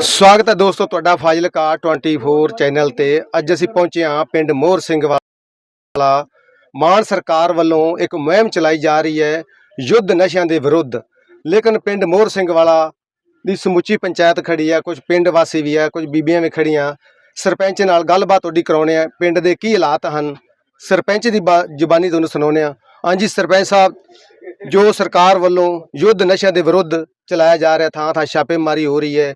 ਸਵਾਗਤ ਹੈ ਦੋਸਤੋ ਤੁਹਾਡਾ ਫਾਜ਼ਿਲਕਾ 24 ਚੈਨਲ ਤੇ। ਅੱਜ ਅਸੀਂ ਪਹੁੰਚੇ ਹਾਂ ਪਿੰਡ ਮੋਹਰ ਸਿੰਘ ਵਾਲਾ। ਮਾਨ ਸਰਕਾਰ ਵੱਲੋਂ ਇੱਕ ਮੁਹਿੰਮ ਚਲਾਈ ਜਾ ਰਹੀ ਹੈ ਯੁੱਧ ਨਸ਼ਿਆਂ ਦੇ ਵਿਰੁੱਧ। ਲੇਕਿਨ ਪਿੰਡ ਮੋਹਰ ਸਿੰਘ ਵਾਲਾ ਦੀ ਸਮੁੱਚੀ ਪੰਚਾਇਤ ਖੜੀ ਹੈ, ਕੁਝ ਪਿੰਡ ਵਾਸੀ ਵੀ ਹੈ, ਕੁਝ ਬੀਬੀਆਂ ਵੀ ਖੜੀਆਂ। ਸਰਪੰਚ ਨਾਲ ਗੱਲਬਾਤ ਤੁਹਾਡੀ ਕਰਾਉਣੇ ਆ ਪਿੰਡ ਦੇ ਕੀ ਹਾਲਾਤ ਹਨ? ਸਰਪੰਚ ਦੀ ਬਾ- ਜ਼ੁਬਾਨੀ ਤੁਹਾਨੂੰ ਸੁਣਾਉਣੇ ਆ ਹਾਂਜੀ ਸਰਪੰਚ ਸਾਹਿਬ, ਜੋ ਸਰਕਾਰ ਵੱਲੋਂ ਯੁੱਧ ਨਸ਼ਿਆਂ ਦੇ ਵਿਰੁੱਧ ਚਲਾਇਆ ਜਾ ਰਿਹਾ ਥਾਂ ਥਾਂ ਛਾਪੇਮਾਰੀ ਹੋ ਰਹੀ ਹੈ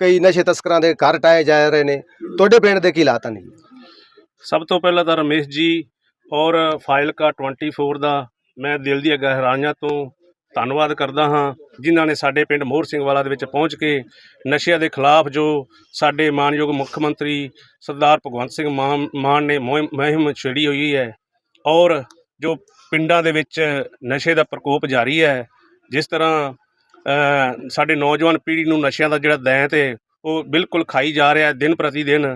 ਕਈ ਨਸ਼ੇ ਤਸਕਰਾਂ ਦੇ ਘਰ ਟਾਏ ਜਾ ਰਹੇ ਨੇ। ਤੁਹਾਡੇ ਪਿੰਡ ਦੇ ਕੀ ਹਾਲਾਤ ਨੇ ਸਭ ਤੋਂ ਪਹਿਲਾਂ ਤਾਂ ਰਮੇਸ਼ ਜੀ ਔਰ ਫਾਈਲਕਾ 24 ਦਾ ਮੈਂ ਦਿਲ ਦੀਆਂ ਗਹਿਰਾਈਆਂ ਤੋਂ ਧੰਨਵਾਦ ਕਰਦਾ ਹਾਂ, ਜਿਨ੍ਹਾਂ ਨੇ ਸਾਡੇ ਪਿੰਡ ਮੋਹਰ ਸਿੰਘ ਵਾਲਾ ਦੇ ਵਿੱਚ ਪਹੁੰਚ ਕੇ ਨਸ਼ਿਆਂ ਦੇ ਖਿਲਾਫ ਜੋ ਸਾਡੇ ਮਾਨਯੋਗ ਮੁੱਖ ਮੰਤਰੀ ਸਰਦਾਰ ਭਗਵੰਤ ਸਿੰਘ ਮਾਨ ਮਾਨ ਨੇ ਮੁਹਿੰਮ ਮੁਹਿੰਮ ਛੇੜੀ ਹੋਈ ਹੈ ਔਰ ਜੋ ਪਿੰਡਾਂ ਦੇ ਵਿੱਚ ਨਸ਼ੇ ਦਾ ਪ੍ਰਕੋਪ ਜਾਰੀ ਹੈ, ਜਿਸ ਤਰ੍ਹਾਂ ਸਾਡੇ ਨੌਜਵਾਨ ਪੀੜ੍ਹੀ ਨੂੰ ਨਸ਼ਿਆਂ ਦਾ ਜਿਹੜਾ ਦੈਂਤ ਹੈ ਉਹ ਬਿਲਕੁਲ ਖਾਈ ਜਾ ਰਿਹਾ ਦਿਨ ਪ੍ਰਤੀ ਦਿਨ।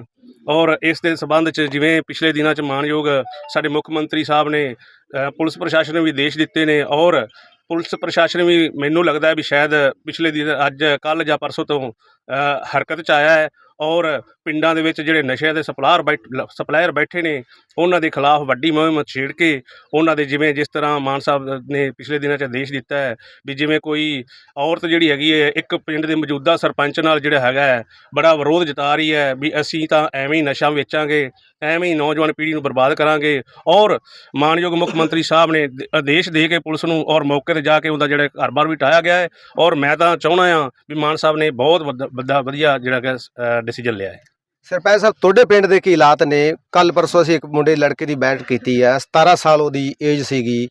ਔਰ ਇਸ ਦੇ ਸਬੰਧ ਚ ਜਿਵੇਂ ਪਿਛਲੇ ਦਿਨਾਂ ਚ ਮਾਨਯੋਗ ਸਾਡੇ ਮੁੱਖ ਮੰਤਰੀ ਸਾਹਿਬ ਨੇ ਪੁਲਿਸ ਪ੍ਰਸ਼ਾਸਨ ਨੂੰ ਵੀ ਦੇਸ਼ ਦਿੱਤੇ ਨੇ ਔਰ ਪੁਲਿਸ ਪ੍ਰਸ਼ਾਸਨ ਵੀ ਮੈਨੂੰ ਲੱਗਦਾ ਹੈ ਵੀ ਸ਼ਾਇਦ ਪਿਛਲੇ ਦਿਨ, ਅੱਜ ਕੱਲ ਜਾਂ ਪਰਸੋਂ ਤੋਂ ਹਰਕਤ ਚ ਆਇਆ ਹੈ। ਔਰ ਪਿੰਡਾਂ ਦੇ ਵਿੱਚ ਜਿਹੜੇ ਨਸ਼ਿਆਂ ਦੇ ਸਪਲਾਇਰ ਬੈਠ ਸਪਲਾਇਰ ਬੈਠੇ ਨੇ ਉਹਨਾਂ ਦੇ ਖਿਲਾਫ ਵੱਡੀ ਮੁਹਿੰਮ ਛੇੜ ਕੇ ਉਹਨਾਂ ਦੇ ਜਿਵੇਂ ਜਿਸ ਤਰ੍ਹਾਂ ਮਾਨ ਸਾਹਿਬ ਨੇ ਪਿਛਲੇ ਦਿਨਾਂ 'ਚ ਆਦੇਸ਼ ਦਿੱਤਾ ਹੈ ਵੀ ਜਿਵੇਂ ਕੋਈ ਔਰਤ ਜਿਹੜੀ ਹੈਗੀ ਹੈ ਇੱਕ ਪਿੰਡ ਦੇ ਮੌਜੂਦਾ ਸਰਪੰਚ ਨਾਲ ਜਿਹੜਾ ਹੈਗਾ ਹੈ, ਬੜਾ ਵਿਰੋਧ ਜਤਾ ਰਹੀ ਹੈ ਵੀ ਅਸੀਂ ਤਾਂ ਐਵੇਂ ਹੀ ਨਸ਼ਾ ਵੇਚਾਂਗੇ ਐਵੇਂ ਹੀ ਨੌਜਵਾਨ ਪੀੜ੍ਹੀ ਨੂੰ ਬਰਬਾਦ ਕਰਾਂਗੇ ਔਰ ਮਾਨਯੋਗ ਮੁੱਖ ਮੰਤਰੀ ਸਾਹਿਬ ਨੇ ਆਦੇਸ਼ ਦੇ ਕੇ ਪੁਲਿਸ ਨੂੰ ਔਰ ਮੌਕੇ ਤੇ ਜਾ ਕੇ ਉਹਦਾ ਜਿਹੜਾ ਘਰ-ਬਾਰ ਵੀ ਟਾਇਆ ਗਿਆ ਹੈ ਔਰ ਮੈਂ ਤਾਂ ਚਾਹੁੰਦਾ ਆ ਵੀ ਮਾਨ ਸਾਹਿਬ ਨੇ ਬਹੁਤ ਵੱਡਾ- ਵੱਡਾ ਵਧੀਆ ਜਿਹੜਾ ਕਿ ਡਿਸੀਜਨ ਲਿਆ ਹੈ ਸਰਪੰਚ ਸਾਹਿਬ, ਤੁਹਾਡੇ ਪਿੰਡ ਦੇ ਕੀ ਹਾਲਾਤ ਨੇ? ਕੱਲ ਪਰਸੋਂ ਅਸੀਂ ਇੱਕ ਮੁੰਡੇ, ਲੜਕੇ ਦੀ ਬੈਠ ਕੀਤੀ ਹੈ। 17 ਸਾਲ ਉਹਦੀ ਏਜ ਸੀਗੀ।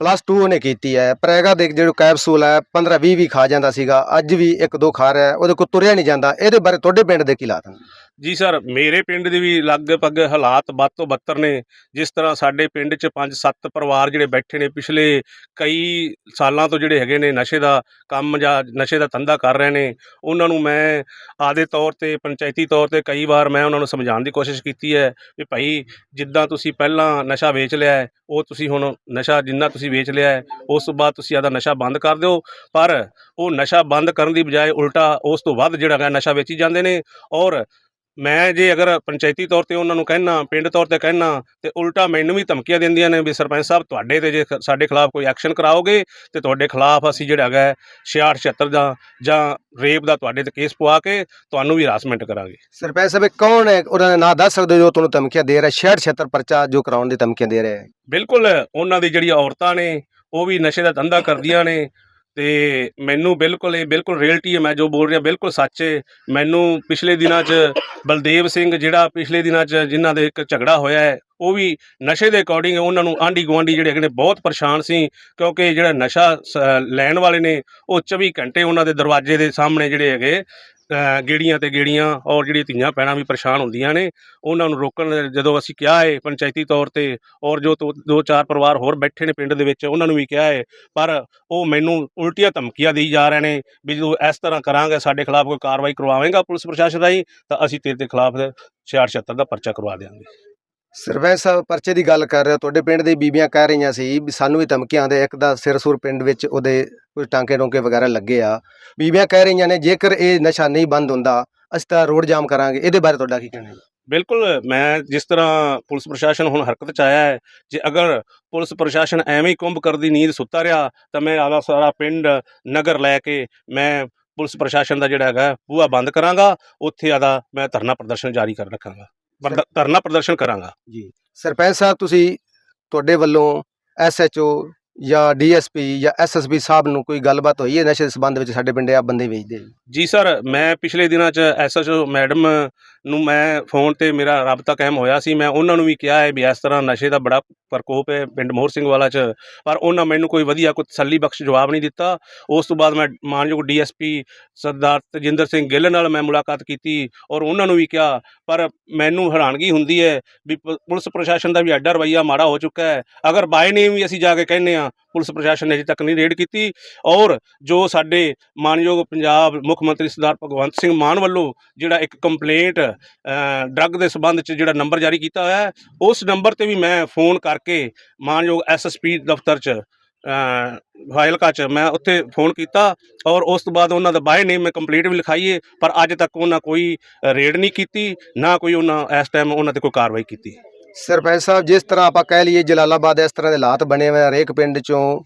ਪਲੱਸ 2 ਉਹਨੇ ਕੀਤੀ ਹੈ। ਪ੍ਰੈਗਾ ਦੇ ਜਿਹੜਾ ਕੈਪਸੂਲ ਹੈ 15 20 ਵੀ ਖਾ ਜਾਂਦਾ ਸੀਗਾ। ਅੱਜ ਵੀ ਇੱਕ ਦੋ ਖਾ ਰਿਹਾ ਉਹਦੇ ਕੋਲ ਤੁਰਿਆ ਨਹੀਂ ਜਾਂਦਾ। ਇਹਦੇ ਬਾਰੇ ਤੁਹਾਡੇ ਪਿੰਡ ਦੇ ਕੀ ਹਾਲਾਤ ਨੇ? ਜੀ ਸਰ, ਮੇਰੇ ਪਿੰਡ ਦੇ ਵੀ ਲਗਭਗ ਹਾਲਾਤ ਵੱਧ ਤੋਂ ਬੱਤਰ ਨੇ। ਜਿਸ ਤਰ੍ਹਾਂ ਸਾਡੇ ਪਿੰਡ 'ਚ 5-7 ਪਰਿਵਾਰ ਜਿਹੜੇ ਬੈਠੇ ਨੇ, ਪਿਛਲੇ ਕਈ ਸਾਲਾਂ ਤੋਂ ਜਿਹੜੇ ਹੈਗੇ ਨੇ, ਨਸ਼ੇ ਦਾ ਕੰਮ ਜਾਂ ਨਸ਼ੇ ਦਾ ਧੰਦਾ ਕਰ ਰਹੇ ਨੇ, ਉਹਨਾਂ ਨੂੰ ਮੈਂ ਆਦੇ ਤੌਰ ਤੇ, ਪੰਚਾਇਤੀ ਤੌਰ ਤੇ ਕਈ ਵਾਰ ਮੈਂ ਉਹਨਾਂ ਨੂੰ ਸਮਝਾਉਣ ਦੀ ਕੋਸ਼ਿਸ਼ ਕੀਤੀ ਹੈ ਵੀ ਭਾਈ, ਜਿੱਦਾਂ ਤੁਸੀਂ ਪਹਿਲਾਂ ਨਸ਼ਾ ਵੇਚ ਲਿਆ ਉਹ ਤੁਸੀਂ ਹੁਣ ਨਸ਼ਾ ਜਿੰਨਾ ਤੁਸੀਂ ਵੇਚ ਲਿਆ ਹੈ, ਉਸ ਤੋਂ ਬਾਅਦ ਤੁਸੀਂ ਆਦਾ ਨਸ਼ਾ ਬੰਦ ਕਰ ਦਿਓ। ਪਰ ਉਹ ਨਸ਼ਾ ਬੰਦ ਕਰਨ ਦੀ ਬਜਾਏ ਉਲਟਾ ਉਸ ਤੋਂ ਵੱਧ ਜਿਹੜਾ ਹੈਗਾ ਨਸ਼ਾ ਵੇਚੀ ਜਾਂਦੇ ਨੇ ਔਰ ਮੈਂ ਜੇ ਅਗਰ ਪੰਚਾਇਤੀ ਤੌਰ ਤੇ ਉਹਨਾਂ ਨੂੰ ਕਹਿਣਾ ਪਿੰਡ ਤੌਰ ਤੇ ਕਹਿਣਾ ਤੇ ਉਲਟਾ ਮੈਨੂੰ ਵੀ ਧਮਕੀਆਂ ਦਿੰਦੀਆਂ ਨੇ ਵੀ ਸਰਪੰਚ ਸਾਹਿਬ ਤੁਹਾਡੇ ਤੇ ਜੇ ਸਾਡੇ ਖਿਲਾਫ ਕੋਈ ਐਕਸ਼ਨ ਕਰਾਓਗੇ ਤੇ ਤੁਹਾਡੇ ਖਿਲਾਫ ਅਸੀਂ ਜਿਹੜਾ ਹੈਗਾ 66 76 ਦਾ ਜਾਂ ਰੇਪ ਦਾ ਤੁਹਾਡੇ ਤੇ ਕੇਸ ਪਵਾ ਕੇ ਤੁਹਾਨੂੰ ਵੀ ਹਰਾਸਮੈਂਟ ਕਰਾਂਗੇ। ਸਰਪੰਚ ਸਾਹਿਬ ਇਹ ਕੌਣ ਹੈ? ਉਹਨਾਂ ਦਾ ਨਾਂ ਦੱਸ ਸਕਦੇ ਹੋ ਜੋ ਤੁਹਾਨੂੰ ਧਮਕੀਆਂ ਦੇ ਰਿਹਾ 66 76 ਪਰਚਾ ਜੋ ਕਰਾਉਣ ਦੀ ਧਮਕੀਆਂ ਦੇ ਰਿਹਾ ਬਿਲਕੁਲ ਉਹਨਾਂ ਦੀ ਜਿਹੜੀ ਔਰਤਾਂ ਨੇ ਉਹ ਵੀ ਨਸ਼ੇ ਦਾ ਧੰਦਾ ਕਰਦੀਆਂ ਨੇ ਤੇ ਮੈਨੂੰ ਬਿਲਕੁਲ ਇਹ ਬਿਲਕੁਲ ਰਿਐਲਿਟੀ ਹੈ, ਮੈਂ ਜੋ ਬੋਲ ਰਿਹਾ ਬਿਲਕੁਲ ਸੱਚ ਹੈ। ਮੈਨੂੰ ਪਿਛਲੇ ਦਿਨਾਂ 'ਚ ਬਲਦੇਵ ਸਿੰਘ ਜਿਹੜਾ ਪਿਛਲੇ ਦਿਨਾਂ 'ਚ ਜਿਨ੍ਹਾਂ ਦੇ ਇੱਕ ਝਗੜਾ ਹੋਇਆ ਹੈ, ਉਹ ਵੀ ਨਸ਼ੇ ਦੇ ਅਕੋਰਡਿੰਗ ਉਹਨਾਂ ਨੂੰ ਆਂਢੀ ਗੁਆਂਢੀ ਜਿਹੜੇ ਹੈਗੇ ਨੇ ਬਹੁਤ ਪਰੇਸ਼ਾਨ ਸੀ, ਕਿਉਂਕਿ ਜਿਹੜਾ ਨਸ਼ਾ ਸ- ਲੈਣ ਵਾਲੇ ਨੇ, ਉਹ 24 ਘੰਟੇ ਉਹਨਾਂ ਦੇ ਦਰਵਾਜ਼ੇ ਦੇ ਸਾਹਮਣੇ ਜਿਹੜੇ ਹੈਗੇ ਗੇੜੀਆਂ ਤੇ ਗੇੜੀਆਂ ਔਰ ਜਿਹੜੀ ਧੀਆਂ ਪੈਣਾ ਵੀ ਪਰੇਸ਼ਾਨ ਹੁੰਦੀਆਂ ਨੇ, ਉਹਨਾਂ ਨੂੰ ਰੋਕਣ ਜਦੋਂ ਅਸੀਂ ਕਿਹਾ ਹੈ ਪੰਚਾਇਤੀ ਤੌਰ ਤੇ ਔਰ ਜੋ ਦੋ- ਦੋ ਚਾਰ ਪਰਿਵਾਰ ਹੋਰ ਬੈਠੇ ਨੇ ਪਿੰਡ ਦੇ ਵਿੱਚ, ਉਹਨਾਂ ਨੂੰ ਵੀ ਕਿਹਾ ਹੈ ਪਰ ਉਹ ਮੈਨੂੰ ਉਲਟੀਆਂ ਧਮਕੀਆਂ ਦੇਈ ਜਾ ਰਹੇ ਨੇ ਵੀ ਜਦੋਂ ਇਸ ਤਰ੍ਹਾਂ ਕਰਾਂਗੇ, ਸਾਡੇ ਖਿਲਾਫ ਕੋਈ ਕਾਰਵਾਈ ਕਰਵਾਵੇਂਗਾ ਪੁਲਿਸ ਪ੍ਰਸ਼ਾਸਨ ਰਾਹੀਂ, ਤਾਂ ਅਸੀਂ ਤੇਰੇ ਦੇ ਖਿਲਾਫ 66 ਦਾ ਪਰਚਾ ਕਰਵਾ ਦੇਵਾਂਗੇ ਸਰਪੰਚ ਸਾਹਿਬ, ਪਰਚੇ ਦੀ ਗੱਲ ਕਰ ਰਹੇ ਹੋ ਤੁਹਾਡੇ ਪਿੰਡ ਦੇ ਬੀਬੀਆਂ ਕਹਿ ਰਹੀਆਂ ਸੀ ਵੀ ਸਾਨੂੰ ਵੀ ਧਮਕੀਆਂ ਆਉਂਦੇ ਇੱਕ ਦਾ ਸਿਰ ਸੁਰ ਪਿੰਡ ਵਿੱਚ ਉਹਦੇ ਕੁਝ ਟਾਂਕੇ ਟੋਂਕੇ ਵਗੈਰਾ ਲੱਗੇ ਆ। ਬੀਬੀਆਂ ਕਹਿ ਰਹੀਆਂ ਨੇ, ਜੇਕਰ ਇਹ ਨਸ਼ਾ ਨਹੀਂ ਬੰਦ ਹੁੰਦਾ, ਅਸੀਂ ਤਾਂ ਰੋਡ ਜਾਮ ਕਰਾਂਗੇ। ਇਹਦੇ ਬਾਰੇ ਤੁਹਾਡਾ ਕੀ ਕਹਿਣਾ ਹੈ ਬਿਲਕੁਲ, ਮੈਂ ਜਿਸ ਤਰ੍ਹਾਂ ਪੁਲਿਸ ਪ੍ਰਸ਼ਾਸਨ ਹੁਣ ਹਰਕਤ ਚ ਆਇਆ ਹੈ, ਜੇ ਅਗਰ ਪੁਲਿਸ ਪ੍ਰਸ਼ਾਸਨ ਐਵੇਂ ਹੀ ਕੁੰਭ ਕਰਦੀ, ਨੀਂਦ ਸੁੱਤਾ ਰਿਹਾ, ਤਾਂ ਮੈਂ ਆਦਾ ਸਾਰਾ ਪਿੰਡ, ਨਗਰ ਲੈ ਕੇ ਮੈਂ ਪੁਲਿਸ ਪ੍ਰਸ਼ਾਸਨ ਦਾ ਜਿਹੜਾ ਹੈਗਾ, ਬੂਹਾ ਬੰਦ ਕਰਾਂਗਾ। ਉੱਥੇ ਆਦਾ ਮੈਂ ਧਰਨਾ ਪ੍ਰਦਰਸ਼ਨ ਜਾਰੀ ਕਰ ਰੱਖਾਂਗਾ। ਪ੍ਰਦ- ਧਰਨਾ ਪ੍ਰਦਰਸ਼ਨ ਕਰਾਂਗਾ। ਜੀ। ਸਰਪੰਚ ਸਾਹਿਬ ਤੁਸੀਂ ਤੁਹਾਡੇ ਵੱਲੋਂ ਐਸਐਚਓ ਜਾਂ ਡੀਐਸਪੀ ਜਾਂ ਐਸਐਸਪੀ ਸਾਹਿਬ ਨੂੰ ਕੋਈ ਗੱਲਬਾਤ ਹੋਈ ਹੈ? ਨਸ਼ੇ ਦੇ ਸੰਬੰਧ ਵਿੱਚ ਸਾਡੇ ਪਿੰਡੇ ਆ ਬੰਦੇ ਵੇਚਦੇ ਜੀ। ਜੀ ਸਰ ਮੈਂ ਪਿਛਲੇ ਦਿਨਾਂ 'ਚ ਐਸਐਚਓ ਮੈਡਮ ਨੂੰ ਮੈਂ ਫੋਨ ਤੇ ਮੇਰਾ ਰਾਬਤਾ ਕਾਇਮ ਹੋਇਆ ਸੀ। ਮੈਂ ਉਹਨਾਂ ਨੂੰ ਵੀ ਕਿਹਾ ਹੈ ਵੀ ਇਸ ਤਰ੍ਹਾਂ ਨਸ਼ੇ ਦਾ ਬੜਾ ਪ੍ਰਕੋਪ ਹੈ ਪਿੰਡ ਮੋਹਰ ਸਿੰਘ ਵਾਲਾ 'ਚ, ਪਰ ਉਹਨਾਂ ਮੈਨੂੰ ਕੋਈ ਵਧੀਆ ਕੋਈ ਤਸੱਲੀ ਬਖਸ਼ ਜਵਾਬ ਨਹੀਂ ਦਿੱਤਾ। ਉਸ ਤੋਂ ਬਾਅਦ ਮੈਂ ਮਾਨਯੋਗ ਡੀਐਸਪੀ ਸਰਦਾਰ ਤਜਿੰਦਰ ਸਿੰਘ ਗਿੱਲ ਨਾਲ ਮੈਂ ਮੁਲਾਕਾਤ ਕੀਤੀ ਔਰ ਉਹਨਾਂ ਨੂੰ ਵੀ ਕਿਹਾ, ਪਰ ਮੈਨੂੰ ਹੈਰਾਨਗੀ ਹੁੰਦੀ ਹੈ ਵੀ ਪ- ਪੁਲਿਸ ਪ੍ਰਸ਼ਾਸਨ ਦਾ ਵੀ ਐਡਾ ਰਵੱਈਆ ਮਾੜਾ ਹੋ ਚੁੱਕਾ ਹੈ। ਅਗਰ ਬਾਏ ਨੇਮ ਵੀ ਅਸੀਂ ਜਾ ਕੇ ਕਹਿੰਦੇ ਆ ਪੁਲਿਸ ਪ੍ਰਸ਼ਾਸਨ ਨੇ ਅਜੇ ਤੱਕ ਨਹੀਂ ਰੇਡ ਕੀਤੀ ਔਰ ਜੋ ਸਾਡੇ ਮਾਨਯੋਗ ਪੰਜਾਬ ਮੁੱਖ ਮੰਤਰੀ ਸਰਦਾਰ ਭਗਵੰਤ ਸਿੰਘ ਮਾਨ ਵੱਲੋਂ ਜਿਹੜਾ ਇੱਕ ਕੰਪਲੇਂਟ ਡਰੱਗ ਦੇ ਸਬੰਧ ਚ ਜਿਹੜਾ ਨੰਬਰ ਜਾਰੀ ਕੀਤਾ ਹੋਇਆ ਹੈ, ਉਸ ਨੰਬਰ ਤੇ ਵੀ ਮੈਂ ਫੋਨ ਕਰਕੇ ਮਾਨਯੋਗ ਐਸਐਸਪੀ ਦਫ਼ਤਰ ਚ ਫਾਈਲਕਾ ਚ ਮੈਂ ਉੱਥੇ ਫੋਨ ਕੀਤਾ ਔਰ ਉਸ ਤੋਂ ਬਾਅਦ ਉਹਨਾਂ ਦਾ ਬਾਏ ਨੇਮ ਮੈਂ ਕੰਪਲੀਟ ਵੀ ਲਿਖਾਈਏ ਪਰ ਅੱਜ ਤੱਕ ਉਹਨਾਂ ਕੋਈ ਰੇਡ ਨਹੀਂ ਕੀਤੀ, ਨਾ ਕੋਈ ਉਹਨਾਂ ਇਸ ਟਾਈਮ ਉਹਨਾਂ ਤੇ ਕੋਈ ਕਾਰਵਾਈ ਕੀਤੀ। ਸਰਪੰਚ ਸਾਹਿਬ ਜਿਸ ਤਰ੍ਹਾਂ ਆਪਾਂ ਕਹਿ ਲਈਏ ਜਲਾਲਾਬਾਦ ਇਸ ਤਰ੍ਹਾਂ ਦੇ ਹਾਲਾਤ ਬਣੇ ਹੋਏ ਆ, ਹਰੇਕ ਪਿੰਡ ਚੋਂ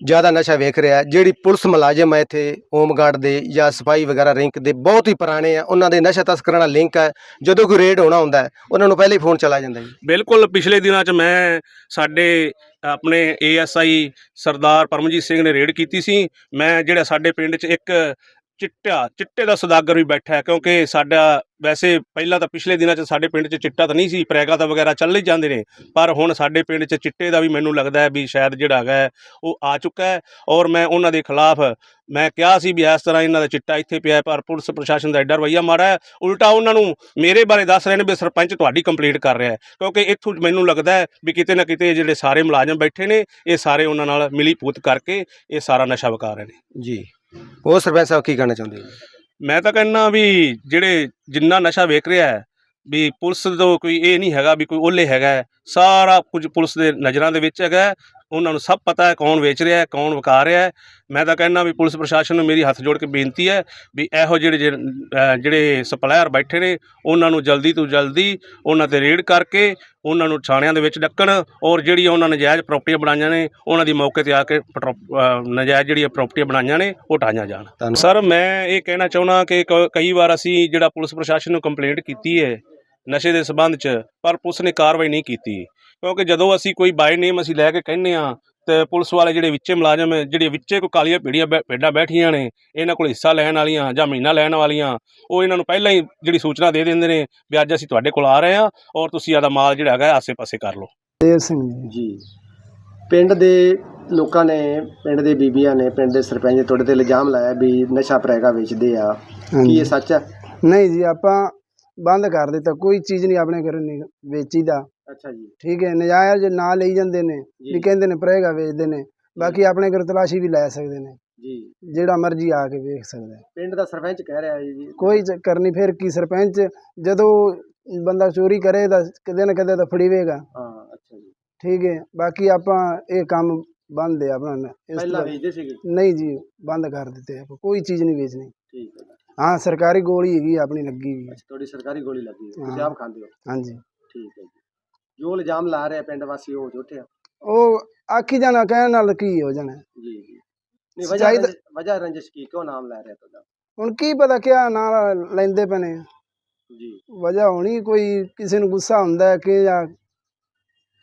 ਜ਼ਿਆਦਾ ਨਸ਼ਾ ਵੇਖ ਰਿਹਾ ਜਿਹੜੀ ਪੁਲਿਸ ਮੁਲਾਜ਼ਮ ਹੈ ਇੱਥੇ ਹੋਮਗਾਰਡ ਦੇ ਜਾਂ ਸਫ਼ਾਈ ਵਗੈਰਾ ਰਿੰਕ ਦੇ ਬਹੁਤ ਹੀ ਪੁਰਾਣੇ ਆ। ਉਹਨਾਂ ਦੇ ਨਸ਼ਾ ਤਸਕਰਾਂ ਨਾਲ ਲਿੰਕ ਹੈ ਜਦੋਂ ਕੋਈ ਰੇਡ ਹੋਣਾ ਹੁੰਦਾ ਹੈ ਉਹਨਾਂ ਨੂੰ ਪਹਿਲੇ ਹੀ ਫੋਨ ਚਲਾ ਜਾਂਦਾ ਜੀ। ਬਿਲਕੁਲ ਪਿਛਲੇ ਦਿਨਾਂ 'ਚ ਮੈਂ ਸਾਡੇ ਆਪਣੇ ਏਐਸਆਈ ਸਰਦਾਰ ਪਰਮਜੀਤ ਸਿੰਘ ਨੇ ਰੇਡ ਕੀਤੀ ਸੀ। ਮੈਂ ਜਿਹੜਾ ਸਾਡੇ ਪਿੰਡ 'ਚ ਇੱਕ ਚਿੱਟਾ, ਚਿੱਟੇ ਦਾ ਸੌਦਾਗਰ ਵੀ ਬੈਠਾ ਹੈ, ਕਿਉਂਕਿ ਸਾਡਾ ਵੈਸੇ ਪਹਿਲਾਂ ਤਾਂ ਪਿਛਲੇ ਦਿਨਾਂ 'ਚ ਸਾਡੇ ਪਿੰਡ 'ਚ ਚਿੱਟਾ ਤਾਂ ਨਹੀਂ ਸੀ, ਪ੍ਰੈਗਾ ਤਾਂ ਵਗੈਰਾ ਚੱਲ ਹੀ ਜਾਂਦੇ ਨੇ, ਪਰ ਹੁਣ ਸਾਡੇ ਪਿੰਡ 'ਚ ਚਿੱਟੇ ਦਾ ਵੀ ਮੈਨੂੰ ਲੱਗਦਾ ਹੈ ਵੀ ਸ਼ਾਇਦ ਜਿਹੜਾ ਹੈਗਾ ਉਹ ਆ ਚੁੱਕਾ ਹੈ, ਔਰ ਮੈਂ ਉਹਨਾਂ ਦੇ ਖਿਲਾਫ ਮੈਂ ਕਿਹਾ ਸੀ ਵੀ ਇਸ ਤਰ੍ਹਾਂ ਇਹਨਾਂ ਦਾ ਚਿੱਟਾ ਇੱਥੇ ਪਿਆ ਪਰ ਪੁਲਿਸ ਪ੍ਰਸ਼ਾਸਨ ਦਾ ਐਡਾ ਰਵੱਈਆ ਮਾੜਾ ਹੈ, ਉਲਟਾ ਉਹਨਾਂ ਨੂੰ ਮੇਰੇ ਬਾਰੇ ਦੱਸ ਰਹੇ ਨੇ ਵੀ ਸਰਪੰਚ ਤੁਹਾਡੀ ਕੰਪਲੀਟ ਕਰ ਰਿਹਾ ਹੈ, ਕਿਉਂਕਿ ਇੱਥੋਂ ਮੈਨੂੰ ਲੱਗਦਾ ਹੈ ਵੀ ਕਿਤੇ ਨਾ ਕਿਤੇ ਜਿਹੜੇ ਸਾਰੇ ਮੁਲਾਜ਼ਮ ਬੈਠੇ ਨੇ, ਇਹ ਸਾਰੇ ਉਹਨਾਂ ਨਾਲ ਮਿਲੀ ਭੂਤ ਕਰਕੇ ਇਹ ਸਾਰਾ ਨਸ਼ਾ ਵਿਕਾ ਰਹੇ ਨੇ। ਜੀ। ਉਹ ਸਰਪੰਚ ਸਾਹਿਬ ਕੀ ਕਹਿਣਾ ਚਾਹੁੰਦੇ ਜੀ ਮੈਂ ਤਾਂ ਕਹਿੰਦਾ ਵੀ ਜਿਹੜੇ ਜਿੰਨਾ ਨਸ਼ਾ ਵੇਖ ਰਿਹਾ ਹੈ, ਵੀ ਪੁਲਿਸ ਤੋਂ ਕੋਈ ਇਹ ਨਹੀਂ ਹੈਗਾ ਵੀ ਕੋਈ ਓਲੇ ਹੈਗਾ ਹੈ। ਸਾਰਾ ਕੁਝ ਪੁਲਿਸ ਦੇ ਨਜ਼ਰਾਂ ਦੇ ਵਿੱਚ ਹੈਗਾ। ਉਹਨਾਂ ਨੂੰ ਸਭ ਪਤਾ ਹੈ ਕੌਣ ਵੇਚ ਰਿਹਾ ਹੈ ਕੌਣ ਵਿਕਾ ਰਿਹਾ ਹੈ। ਮੈਂ ਤਾਂ ਕਹਿੰਦਾ ਵੀ ਪੁਲਿਸ ਪ੍ਰਸ਼ਾਸਨ ਨੂੰ ਮੇਰੀ ਹੱਥ ਜੋੜ ਕੇ ਬੇਨਤੀ ਹੈ ਵੀ ਇਹੋ ਜਿਹੜੇ ਜਿਹੜੇ, ਸਪਲਾਇਰ ਬੈਠੇ ਨੇ ਉਹਨਾਂ ਨੂੰ ਜਲਦੀ ਤੋਂ ਜਲਦੀ ਉਹਨਾਂ ਤੇ ਰੇਡ ਕਰਕੇ ਉਹਨਾਂ ਨੂੰ ਥਾਣਿਆਂ ਦੇ ਵਿੱਚ ਡੱਕਣ ਔਰ ਜਿਹੜੀ ਉਹਨਾਂ ਨਜਾਇਜ਼ ਪ੍ਰਾਪਰਟੀਆਂ ਬਣਾਈਆਂ ਨੇ ਉਹਨਾਂ ਦੀ ਮੌਕੇ ਤੇ ਆ ਕੇ ਨਜਾਇਜ਼ ਜਿਹੜੀਆਂ ਪ੍ਰਾਪਰਟੀਆਂ ਬਣਾਈਆਂ ਨੇ ਉਹ ਹਟਾਈਆਂ ਜਾਣ। ਸਰ ਮੈਂ ਇਹ ਕਹਿਣਾ ਚਾਹੁੰਦਾ ਕ- ਕਈ ਵਾਰ ਅਸੀਂ ਜਿਹੜਾ ਪੁਲਿਸ ਪ੍ਰਸ਼ਾਸਨ ਨੂੰ ਕੰਪਲੇਂਟ ਕੀਤੀ ਹੈ ਨਸ਼ੇ ਦੇ ਸਬੰਧ 'ਚ ਪਰ ਪੁਲਿਸ ਨੇ ਕਾਰਵਾਈ ਨਹੀਂ ਕੀਤੀ। ਕਿਉਂਕਿ ਜਦੋਂ ਅਸੀਂ ਕੋਈ ਬਾਈ ਨੇਮ ਅਸੀਂ ਲੈ ਕੇ ਕਹਿੰਨੇ ਆ ਤੇ ਪੁਲਿਸ ਵਾਲੇ ਜਿਹੜੇ ਵਿੱਚੇ ਮੁਲਾਜ਼ਮ ਹੈ, ਜਿਹੜੇ ਵਿੱਚੇ ਕੋਈ ਕਾਲੀਆਂ ਪੀੜੀਆਂ ਭੇਡਾਂ ਬੈਠੀਆਂ ਨੇ ਇਹਨਾਂ ਕੋਲ ਹਿੱਸਾ ਲੈਣ ਵਾਲੀਆਂ ਜਾਂ ਮਹੀਨਾ ਲੈਣ ਵਾਲੀਆਂ ਉਹ ਇਹਨਾਂ ਨੂੰ ਪਹਿਲਾਂ ਹੀ ਜਿਹੜੀ ਸੂਚਨਾ ਦੇ ਦਿੰਦੇ ਨੇ ਵੀ ਅੱਜ ਅਸੀਂ ਤੁਹਾਡੇ ਕੋਲ ਆ ਰਹੇ ਹਾਂ ਔਰ ਤੁਸੀਂ ਆਦਾ ਮਾਲ ਜਿਹੜਾ ਹੈਗਾ ਆਸੇ-ਪਾਸੇ ਕਰ ਲਓ। ਦੇਵ ਸਿੰਘ ਜੀ। ਪਿੰਡ ਦੇ ਲੋਕਾਂ ਨੇ ਪਿੰਡ ਦੇ ਬੀਬੀਆਂ ਨੇ ਪਿੰਡ ਦੇ ਸਰਪੰਚ ਤੁਹਾਡੇ ਤੇ ਇਲਜ਼ਾਮ ਲਾਇਆ ਵੀ ਨਸ਼ਾ ਪ੍ਰੈਗਾ ਵੇਚਦੇ ਆ। ਕੀ ਇਹ ਸੱਚ ਹੈ? ਨਹੀਂ ਜੀ ਆਪਾਂ ਬੰਦ ਕਰ ਦਿੱਤਾ ਕੋਈ ਚੀਜ਼ ਨਹੀਂ ਆਪਣੇ ਘਰੋਂ ਨਹੀਂ ਵੇਚੀਦਾ। ਅੱਛਾ ਜੀ। ਠੀਕ ਹੈ ਨਜਾਇਜ਼ ਨਾਂ ਲਈ ਜਾਂਦੇ ਨੇ। ਵੀ ਕਹਿੰਦੇ ਨੇ ਪ੍ਰੇਗਾ ਵੇਚਦੇ ਨੇ ਬਾਕੀ ਆਪਣੇ ਘਰ ਤਲਾਸ਼ੀ ਵੀ ਲੈ ਸਕਦੇ ਨੇ। ਜੀ। ਜਿਹੜਾ ਮਰਜ਼ੀ ਆ ਕੇ ਵੇਖ ਸਕਦਾ। ਪਿੰਡ ਦਾ ਸਰਪੰਚ ਕਹਿ ਰਿਹਾ ਜੀ। ਕੋਈ ਚੱਕਰ ਨਹੀਂ ਫਿਰ ਕੀ ਸਰਪੰਚ ਜਦੋਂ ਬੰਦਾ ਚੋਰੀ ਕਰੇ ਤਾਂ ਕਦੇ ਨਾ ਕਦੇ ਤਾਂ ਫੜੀਵੇਗਾ ਹਾਂ ਅੱਛਾ ਜੀ। ਠੀਕ ਹੈ ਬਾਕੀ ਆਪਾਂ ਇਹ ਕੰਮ ਬੰਦ ਹੈ ਆਪਣਾ ਇਸ ਪਹਿਲਾਂ ਵੇਚਦੇ ਸੀਗੇ? ਨਹੀਂ ਜੀ ਬੰਦ ਕਰ ਦਿੱਤੇ ਆਪਾਂ ਕੋਈ ਚੀਜ਼ ਨਹੀਂ ਵੇਚਣੀ। ਠੀਕ ਹੈ। ਹਾਂ ਸਰਕਾਰੀ ਗੋਲੀ ਹੈਗੀ ਆਪਣੀ ਲੱਗੀ ਵੀ ਤੁਹਾਡੀ ਸਰਕਾਰੀ ਗੋਲੀ ਲੱਗੀ ਹੈ ਤੁਸੀਂ ਹਾਂ। ਆਪ ਖਾਂਦੇ ਹੋ? ਹਾਂਜੀ। ਠੀਕ ਹੈ ਜੀ। ਜੋ ਇਲਜ਼ਾਮ ਲਾ ਰਿਹਾ ਪਿੰਡ ਵਾਸੀ ਉਹ ਝੂਠੇ ਆ? ਉਹ ਆਖੀ ਜਾਣਾ ਕਹਿਣ ਨਾਲ ਕੀ ਹੋ ਜਾਣਾ? ਜੀ ਜੀ। ਨਹੀਂ ਵਜ੍ਹਾ ਸੱਚਾਈ ਤਾਂ- ਰੰਜਿਸ਼- ਵਜ੍ਹਾ ਰੰਜਿਸ਼ ਕੀ? ਕਿਉਂ ਨਾਮ ਲੈ ਰਿਹਾ ਤੁਹਾਡਾ? ਹੁਣ ਕੀ ਪਤਾ ਕਿਆ ਨਾਂ ਲੈਂਦੇ ਪਏ ਨੇ। ਜੀ। ਵਜ੍ਹਾ ਹੋਣੀ ਕੋਈ ਕਿਸੇ ਨੂੰ ਗੁੱਸਾ ਹੁੰਦਾ ਹੈ ਕਿ ਜਾਂ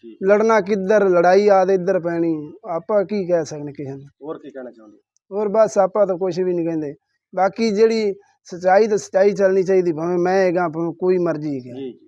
ਜੀ। ਲੜਨਾ ਕਿੱਧਰ ਲੜਾਈ ਆਦ ਇੱਧਰ ਪੈਣੀ। ਆਪਾਂ ਕੀ ਕਹਿ ਸਕਦੇ ਕਿਸੇ ਨੂੰ? ਹੋਰ ਕੀ ਕਹਿਣਾ ਚਾਹੁੰਦੇ? ਹੋਰ ਬਸ ਆਪਾਂ ਤਾਂ ਕੁਝ ਵੀ ਨਹੀਂ ਕਹਿੰਦੇ। ਬਾਕੀ ਜਿਹੜੀ ਸੱਚਾਈ ਤਾਂ ਸੱਚਾਈ ਚੱਲਣੀ ਚਾਹੀਦੀ ਭਾਵੇਂ ਮੈਂ ਹੈਗਾ ਭਾਵੇਂ ਕੋਈ ਮਰਜ਼ੀ ਹੈਗਾ।